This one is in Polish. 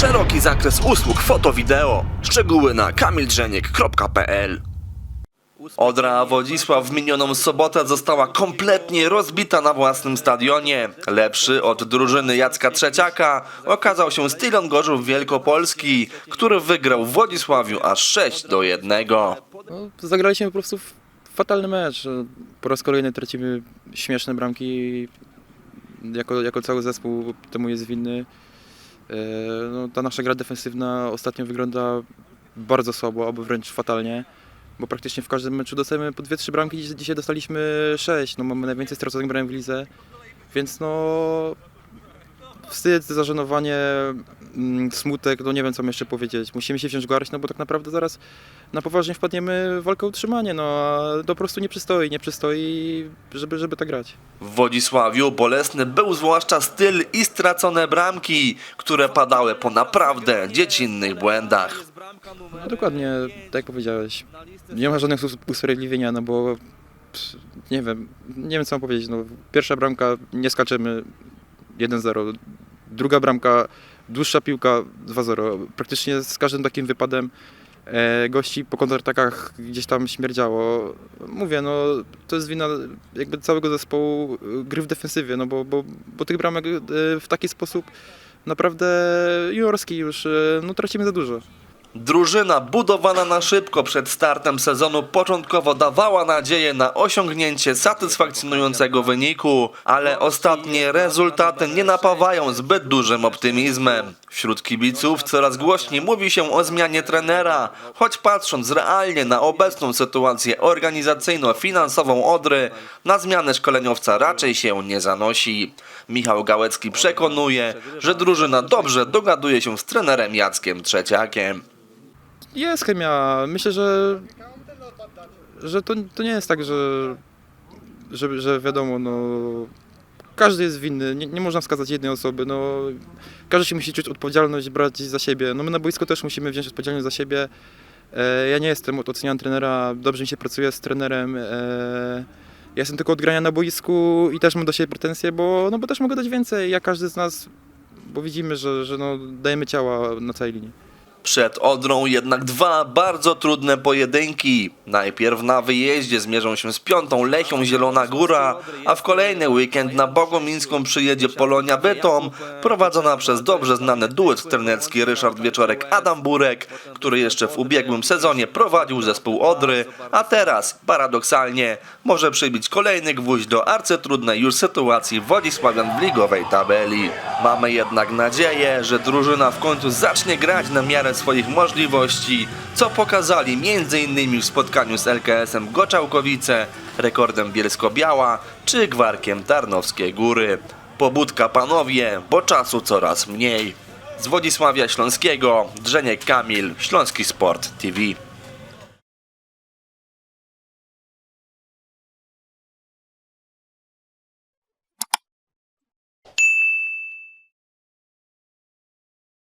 Szeroki zakres usług foto-wideo. Szczegóły na kamildrzeniek.pl Odra Wodzisław w minioną sobotę została kompletnie rozbita na własnym stadionie. Lepszy od drużyny Jacka Trzeciaka okazał się Stylon Gorzów Wielkopolski, który wygrał w Wodzisławiu aż 6 do 1. No, zagraliśmy po prostu w fatalny mecz. Po raz kolejny tracimy śmieszne bramki. Jako, jako cały zespół temu jest winny. E, No, ta nasza gra defensywna ostatnio wygląda bardzo słabo, albo wręcz fatalnie. Bo praktycznie w każdym meczu dostajemy po 2-3 bramki, dzisiaj dostaliśmy 6. No, mamy najwięcej straconych bramek w lidze. Więc no wstyd, zażenowanie, mm, smutek, no nie wiem co jeszcze powiedzieć. Musimy się wziąć garść, no bo tak naprawdę zaraz na poważnie wpadniemy w walkę o utrzymanie, no a to po prostu nie przystoi, nie przystoi, żeby, żeby tak grać. W Wodzisławiu bolesny był zwłaszcza styl i stracone bramki, które padały po naprawdę dziecinnych błędach. No dokładnie, tak jak powiedziałeś, nie ma żadnych us- usprawiedliwienia, no bo nie wiem, nie wiem co mam powiedzieć, no pierwsza bramka, nie skaczemy 1-0, druga bramka, dłuższa piłka 2-0, praktycznie z każdym takim wypadem e, gości po kontratakach gdzieś tam śmierdziało. Mówię, no to jest wina jakby całego zespołu e, gry w defensywie, no bo, bo, bo tych bramek e, w taki sposób naprawdę juniorski już, no tracimy za dużo. Drużyna budowana na szybko przed startem sezonu początkowo dawała nadzieję na osiągnięcie satysfakcjonującego wyniku, ale ostatnie rezultaty nie napawają zbyt dużym optymizmem. Wśród kibiców coraz głośniej mówi się o zmianie trenera, choć patrząc realnie na obecną sytuację organizacyjno-finansową Odry, na zmianę szkoleniowca raczej się nie zanosi. Michał Gałecki przekonuje, że drużyna dobrze dogaduje się z trenerem Jackiem Trzeciakiem. Jest chemia. Myślę, że, że to, to nie jest tak, że, że, że wiadomo, no, każdy jest winny, nie, nie można wskazać jednej osoby, no, każdy się musi czuć odpowiedzialność, brać za siebie. No my na boisku też musimy wziąć odpowiedzialność za siebie. E, ja nie jestem od oceniania trenera, dobrze mi się pracuje z trenerem. E, ja jestem tylko od grania na boisku i też mam do siebie pretensje, bo, no, bo też mogę dać więcej, jak każdy z nas, bo widzimy, że, że no, dajemy ciała na całej linii. Przed Odrą jednak dwa bardzo trudne pojedynki. Najpierw na wyjeździe zmierzą się z piątą Lechią Zielona Góra, a w kolejny weekend na Bogomińską przyjedzie Polonia Bytom, prowadzona przez dobrze znany duet trenerski Ryszard Wieczorek-Adam Burek, który jeszcze w ubiegłym sezonie prowadził zespół Odry, a teraz, paradoksalnie, może przybić kolejny gwóźdź do arcytrudnej już sytuacji Wodzisławian w ligowej tabeli. Mamy jednak nadzieję, że drużyna w końcu zacznie grać na miarę swoich możliwości, co pokazali m.in. w spotkaniu z LKS-em Goczałkowice, rekordem Bielsko-Biała czy Gwarkiem Tarnowskie Góry. Pobudka panowie, bo czasu coraz mniej. Z Wodzisławia Śląskiego, Drzeniek Kamil, Śląski Sport TV.